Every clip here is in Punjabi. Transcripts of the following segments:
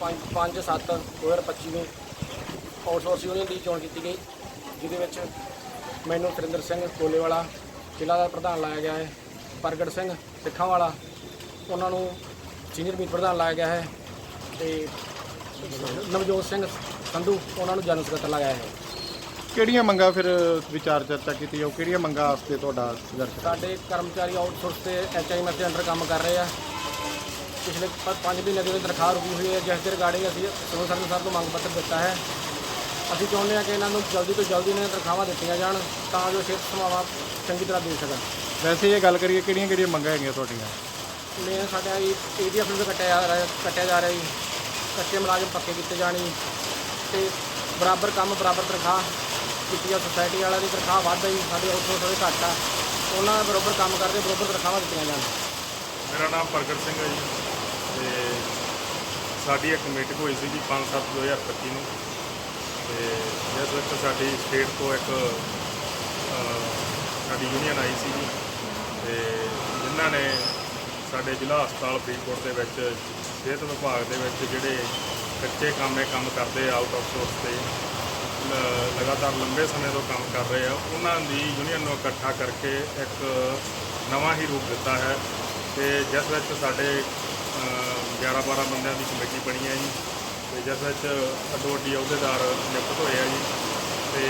5/7/2025 ਨੂੰ ਆਊਟਸੋਰਸ ਯੂਨੀਅਨ ਦੀ ਚੋਣ ਕੀਤੀ ਗਈ ਜਿਹਦੇ ਵਿੱਚ ਮੈਨੂੰ ਤਰਿੰਦਰ ਸਿੰਘ ਕੋਲੇਵਾਲਾ ਜ਼ਿਲ੍ਹਾ ਦਾ ਪ੍ਰਧਾਨ ਲਾਇਆ ਗਿਆ ਹੈ ਪ੍ਰਗਟ ਸਿੰਘ ਸਿੱਖਾਂ ਵਾਲਾ ਉਹਨਾਂ ਨੂੰ ਸੀਨੀਅਰ ਮੀਤ ਪ੍ਰਧਾਨ ਲਾਇਆ ਗਿਆ ਹੈ ਤੇ ਨਵਜੋਤ ਸਿੰਘ ਸੰਧੂ ਉਹਨਾਂ ਨੂੰ ਜਨਰਲ ਸਕੱਤਰ ਲਾਇਆ ਹੈ। ਕਿਹੜੀਆਂ ਮੰਗਾਂ ਫਿਰ ਵਿਚਾਰ ਚਰਚਾ ਕੀਤੀ ਜਾਊ? ਕਿਹੜੀਆਂ ਮੰਗਾਂ ਵਾਸਤੇ ਤੁਹਾਡਾ ਸੰਘਰਸ਼? ਸਾਡੇ ਕਰਮਚਾਰੀ ਆਊਟਸੋਰਸ ਤੇ ਐਚਆਈਐਮ ਦੇ ਅੰਡਰ ਕੰਮ ਕਰ ਰਹੇ ਆ। ਪਿਛਲੇ 5 ਮਹੀਨੇ ਦੀ ਤਨਖਾਹ ਰੁਕੀ ਹੋਈ ਹੈ। ਜਿਸ ਦੇ ਰਿਗਾਰਡਿੰਗ ਅਸੀਂ ਸਿਵਲ ਸਰਜਨ ਸਾਹਿਬ ਨੂੰ ਮੰਗ ਪੱਤਰ ਦਿੱਤਾ ਹੈ। ਅਸੀਂ ਚਾਹੁੰਦੇ ਹਾਂ ਕਿ ਇਹਨਾਂ ਨੂੰ ਜਲਦੀ ਤੋਂ ਜਲਦੀ ਇਹਨਾਂ ਤਨਖਾਹਾਂ ਦਿੱਤੀਆਂ ਜਾਣ ਤਾਂ ਜੋ ਸਿਹਤ ਸੇਵਾਵਾਂ ਚੰਗੀ ਤਰ੍ਹਾਂ ਦੇ ਸਕਣ। ਵੈਸੇ ਇਹ ਗੱਲ ਕਰੀਏ ਕਿਹੜੀਆਂ ਕਿਹੜੀਆਂ ਮੰਗਾਂ ਹੈਗੀਆਂ ਤੁਹਾਡੀਆਂ? ਮੇਨ ਸਾਡਾ ਏਰੀਆ ਫਿਲਡ ਕੱਟਿਆ ਜਾ ਰਿਹਾ ਕੱਟਿਆ ਜਾ ਰਿਹਾ ਜੀ। ਕੱਚੇ ਮੁਲਾਜ਼ਮ ਪੱਕੇ ਕੀਤੇ ਜਾਣੀ ਤੇ ਬਰਾਬਰ ਕੰਮ ਬਰਾਬਰ ਤਨਖਾਹ ਕੀਤੀ ਆ। ਸੁਸਾਇਟੀ ਵਾਲਿਆਂ ਦੀ ਤਨਖਾਹ ਵੱਧ ਆਈ ਸਾਡੀ ਆਊਟਸੋਰਸ ਥੋੜੀ ਘੱਟ ਆ। ਉਹਨਾਂ ਦਾ ਬਰਾਬਰ ਕੰਮ ਕਰਦੇ ਬਰਾਬਰ ਤਨਖਾਹਾਂ ਦਿੱਤੀਆਂ ਜਾਣ। ਮੇਰਾ ਨਾਮ ਪ੍ਰਗਟ ਸਿੰਘ ਹੈ ਜੀ। ਤੇ ਸਾਡੀ ਇੱਕ ਮੀਟਿੰਗ ਹੋਈ ਸੀ ਜੀ 5/7/2025 ਨੂੰ। ਤੇ ਜਿਸ ਵਿੱਚ ਸਾਡੀ ਸਟੇਟ ਤੋਂ ਇੱਕ ਸਾਡੀ ਯੂਨੀਅਨ ਆਈ ਸੀ ਜੀ ਤੇ ਜਿਨ੍ਹਾਂ ਨੇ ਸਾਡੇ ਜ਼ਿਲ੍ਹਾ ਹਸਪਤਾਲ ਫਰੀਦਕੋਟ ਦੇ ਵਿੱਚ, ਸਿਹਤ ਵਿਭਾਗ ਦੇ ਵਿੱਚ ਜਿਹੜੇ ਕੱਚੇ ਕੰਮੇ ਕੰਮ ਕਰਦੇ ਆਊਟ ਆਫ ਸੋਰਸ ਤੇ ਲਗਾਤਾਰ ਲੰਬੇ ਸਮੇਂ ਤੋਂ ਕੰਮ ਕਰ ਰਹੇ ਆ, ਉਹਨਾਂ ਦੀ ਯੂਨੀਅਨ ਨੂੰ ਇਕੱਠਾ ਕਰਕੇ ਇੱਕ ਨਵਾਂ ਹੀ ਰੂਪ ਦਿੱਤਾ ਹੈ। ਤੇ ਜਿਸ ਵਿੱਚ ਸਾਡੇ 11-12 ਬੰਦਿਆਂ ਦੀ ਕਮੇਟੀ ਬਣੀ ਹੈ ਜੀ। ਤੇ ਜਿਸ ਵਿੱਚ ਅੱਡੋ ਅੱਡੀ ਅਹੁਦੇਦਾਰ ਨਿਯੁਕਤ ਹੋਏ ਆ ਜੀ। ਤੇ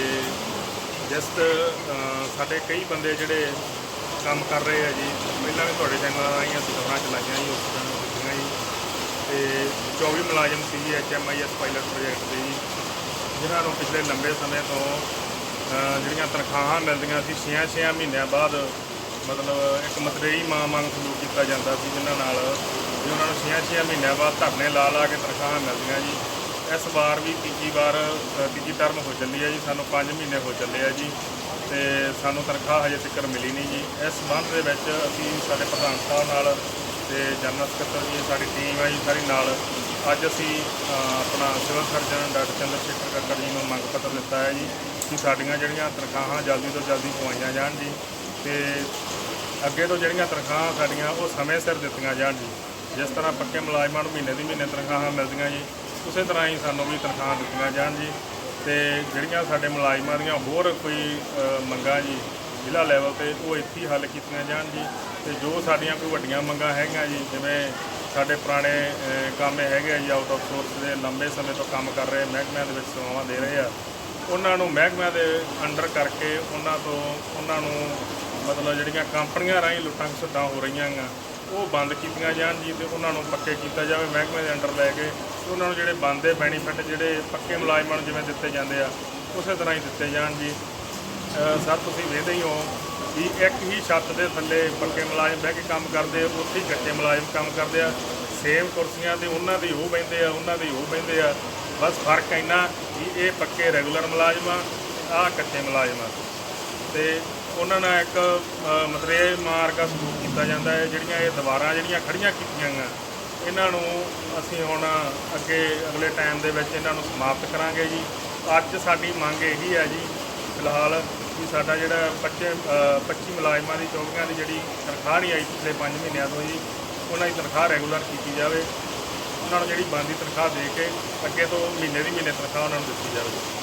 ਜਿਸ ਅ, ਸਾਡੇ ਕਈ ਬੰਦੇ ਜਿਹੜੇ ਕੰਮ ਕਰ ਰਹੇ ਆ ਜੀ ਪਹਿਲਾਂ ਵੀ ਤੁਹਾਡੇ ਚੈਨਲ ਰਾਹੀਂ ਅਸੀਂ ਚਲਾਈਆਂ ਜੀ ਉਸ ਦਿਨ ਦਿੱਤੀਆਂ ਜੀ। ਤੇ 24 ਮੁਲਾਜ਼ਮ ਸੀ ਜੀ ਐਚਐਮਆਈਐਸ ਪਾਇਲਟ ਪ੍ਰੋਜੈਕਟ ਦੇ ਜੀ। ਜਿਨ੍ਹਾਂ ਨੂੰ ਪਿਛਲੇ ਲੰਬੇ ਸਮੇਂ ਤੋਂ ਜਿਹੜੀਆਂ ਤਨਖਾਹਾਂ ਮਿਲਦੀਆਂ ਸੀ 6-6 ਮਹੀਨਿਆਂ ਬਾਅਦ ਮਤਲਬ ਇੱਕ ਮਤਰੇਈ ਮਾਂ ਮੰਗ ਸਲੂਕ ਕੀਤਾ ਜਾਂਦਾ ਸੀ ਜਿਨ੍ਹਾਂ ਨਾਲ ਨੂੰ 6-6 ਮਹੀਨਿਆਂ ਬਾਅਦ ਧਰਨੇ ਲਾ ਲਾ ਕੇ ਤਨਖਾਹਾਂ ਮਿਲਦੀਆਂ ਜੀ। ਇਸ ਵਾਰ ਵੀ ਤੀਜੀ ਵਾਰ ਤੀਜੀ ਟਰਮ ਹੋ ਚੱਲੀ ਹੈ ਜੀ। ਸਾਨੂੰ 5 ਮਹੀਨੇ ਹੋ ਚੱਲੇ ਆ ਜੀ ਤੇ ਸਾਨੂੰ ਤਨਖਾਹ ਹਜੇ ਤੱਕ ਮਿਲੀ ਨਹੀਂ ਜੀ। ਇਸ ਸੰਬੰਧ ਦੇ ਵਿੱਚ ਅਸੀਂ ਸਾਡੇ ਪ੍ਰਧਾਨ ਸਾਹਿਬ ਨਾਲ ਤੇ ਜਨਰਲ ਸਕੱਤਰ ਜੀ, ਸਾਡੀ ਟੀਮ ਹੈ ਜੀ, ਸਾਰੀ ਨਾਲ ਅੱਜ ਅਸੀਂ ਆਪਣਾ civil surgeon doctor Chandra Shekhar Kakkar ji ਨੂੰ ਮੰਗ ਪੱਤਰ ਦਿੱਤਾ ਹੈ ਜੀ ਕਿ ਸਾਡੀਆਂ ਜਿਹੜੀਆਂ ਤਨਖਾਹਾਂ ਜਲਦੀ ਤੋਂ ਜਲਦੀ ਪਵਾਈਆਂ ਜਾਣ ਜੀ ਤੇ ਅੱਗੇ ਤੋਂ ਜਿਹੜੀਆਂ ਤਨਖਾਹਾਂ ਸਾਡੀਆਂ ਉਹ ਸਮੇਂ ਸਿਰ ਦਿੱਤੀਆਂ ਜਾਣ ਜੀ। ਜਿਸ ਤਰ੍ਹਾਂ ਪੱਕੇ ਮੁਲਾਜ਼ਮਾਂ ਨੂੰ ਮਹੀਨੇ ਦੀ ਮਹੀਨੇ ਤਨਖਾਹਾਂ ਮਿਲਦੀਆਂ ਜੀ, ਉਸੇ ਤਰ੍ਹਾਂ ਹੀ ਸਾਨੂੰ ਵੀ ਤਨਖਾਹਾਂ ਦਿੱਤੀਆਂ ਜਾਣ ਜੀ। ਤੇ ਜਿਹੜੀਆਂ ਸਾਡੇ ਮੁਲਾਜ਼ਮਾਂ ਦੀਆਂ ਹੋਰ ਕੋਈ ਮੰਗਾਂ ਜੀ, ਜ਼ਿਲ੍ਹਾ ਲੈਵਲ ਤੇ ਉਹ ਇੱਥੇ ਹੀ ਹੱਲ ਕੀਤੀਆਂ ਜਾਣ ਜੀ। ਤੇ ਜੋ ਸਾਡੀਆਂ ਕੋਈ ਵੱਡੀਆਂ ਮੰਗਾਂ ਹੈਗੀਆਂ ਜੀ, ਜਿਵੇਂ ਸਾਡੇ ਪੁਰਾਣੇ ਕੰਮ ਹੈਗੇ ਆ ਜੀ ਆਊਟ ਆਫ ਸੋਰਸ ਦੇ ਲੰਬੇ ਸਮੇਂ ਤੋਂ ਕੰਮ ਕਰ ਰਹੇ, ਮਹਿਕਮਿਆਂ ਦੇ ਵਿੱਚ ਸੇਵਾਵਾਂ ਦੇ ਰਹੇ ਆ। ਉਹਨਾਂ ਨੂੰ ਮਹਿਕਮਿਆਂ ਦੇ ਅੰਡਰ ਕਰਕੇ ਉਹਨਾਂ ਤੋਂ, ਉਹਨਾਂ ਨੂੰ ਮਤਲਬ ਜਿਹੜੀਆਂ ਕੰਪਨੀਆਂ ਰਾਹੀਂ ਲੁੱਟਾਂ ਖਸੁੱਟਾਂ ਹੋ ਰਹੀਆਂ ਗਾ ਉਹ ਬੰਦ ਕੀਤੀਆਂ ਜਾਣ ਜੀ ਤੇ ਉਹਨਾਂ ਨੂੰ ਪੱਕੇ ਕੀਤਾ ਜਾਵੇ, ਮਹਿਕਮੇ ਦੇ ਅੰਡਰ ਲੈ ਕੇ ਉਹਨਾਂ ਨੂੰ ਜਿਹੜੇ ਬੰਦੇ ਬੈਨੀਫਿਟ ਜਿਹੜੇ ਪੱਕੇ ਮੁਲਾਜ਼ਮਾਂ ਨੂੰ ਜਿਵੇਂ ਦਿੱਤੇ ਜਾਂਦੇ ਆ, ਉਸੇ ਤਰ੍ਹਾਂ ਹੀ ਦਿੱਤੇ ਜਾਣ ਜੀ। ਸਰ, ਤੁਸੀਂ ਵੇਖਦੇ ਹੀ ਹੋ ਵੀ ਇੱਕ ਹੀ ਛੱਤ ਦੇ ਥੱਲੇ ਪੱਕੇ ਮੁਲਾਜ਼ਮ ਬਹਿ ਕੇ ਕੰਮ ਕਰਦੇ ਉੱਥੇ ਹੀ ਕੱਚੇ ਮੁਲਾਜ਼ਮ ਕੰਮ ਕਰਦੇ ਆ। ਸੇਮ ਕੁਰਸੀਆਂ ਤੇ ਉਹਨਾਂ ਦੇ ਉਹ ਬਹਿੰਦੇ ਆ, ਉਹਨਾਂ ਦੇ ਉਹ ਬਹਿੰਦੇ ਆ। ਬਸ ਫ਼ਰਕ ਇੰਨਾ ਵੀ ਇਹ ਪੱਕੇ ਰੈਗੂਲਰ ਮੁਲਾਜ਼ਮ ਆ, ਆਹ ਕੱਚੇ ਮੁਲਾਜ਼ਮ ਆ। ਤੇ ਉਹਨਾਂ ਨਾਲ ਇੱਕ ਮਤਲਬ ਇਹ ਮਾਰਕਾ ਸਲੂਕ ਕੀਤਾ ਜਾਂਦਾ ਹੈ, ਜਿਹੜੀਆਂ ਇਹ ਦੀਵਾਰਾਂ ਜਿਹੜੀਆਂ ਖੜੀਆਂ ਕੀਤੀਆਂ ਗਾ ਇਹਨਾਂ ਨੂੰ ਅਸੀਂ ਹੁਣ ਅੱਗੇ ਅਗਲੇ ਟਾਈਮ ਦੇ ਵਿੱਚ ਇਹਨਾਂ ਨੂੰ ਸਮਾਪਤ ਕਰਾਂਗੇ ਜੀ। ਅੱਜ ਸਾਡੀ ਮੰਗ ਇਹੀ ਹੈ ਜੀ, ਫਿਲਹਾਲ ਵੀ ਸਾਡਾ ਜਿਹੜਾ 25 25 ਮੁਲਾਜ਼ਮਾਂ ਦੀ, ਚੌਕੀਆਂ ਦੀ ਜਿਹੜੀ ਤਨਖਾਹ ਨਹੀਂ ਆਈ ਪਿਛਲੇ 5 ਮਹੀਨਿਆਂ ਤੋਂ ਜੀ, ਉਹਨਾਂ ਦੀ ਤਨਖਾਹ ਰੈਗੂਲਰ ਕੀਤੀ ਜਾਵੇ। ਉਹਨਾਂ ਨੂੰ ਜਿਹੜੀ ਬਣਦੀ ਤਨਖਾਹ ਦੇ ਕੇ ਅੱਗੇ ਤੋਂ ਮਹੀਨੇ ਦੀ ਮਹੀਨੇ ਤਨਖਾਹ ਉਹਨਾਂ ਨੂੰ ਦਿੱਤੀ ਜਾਵੇ।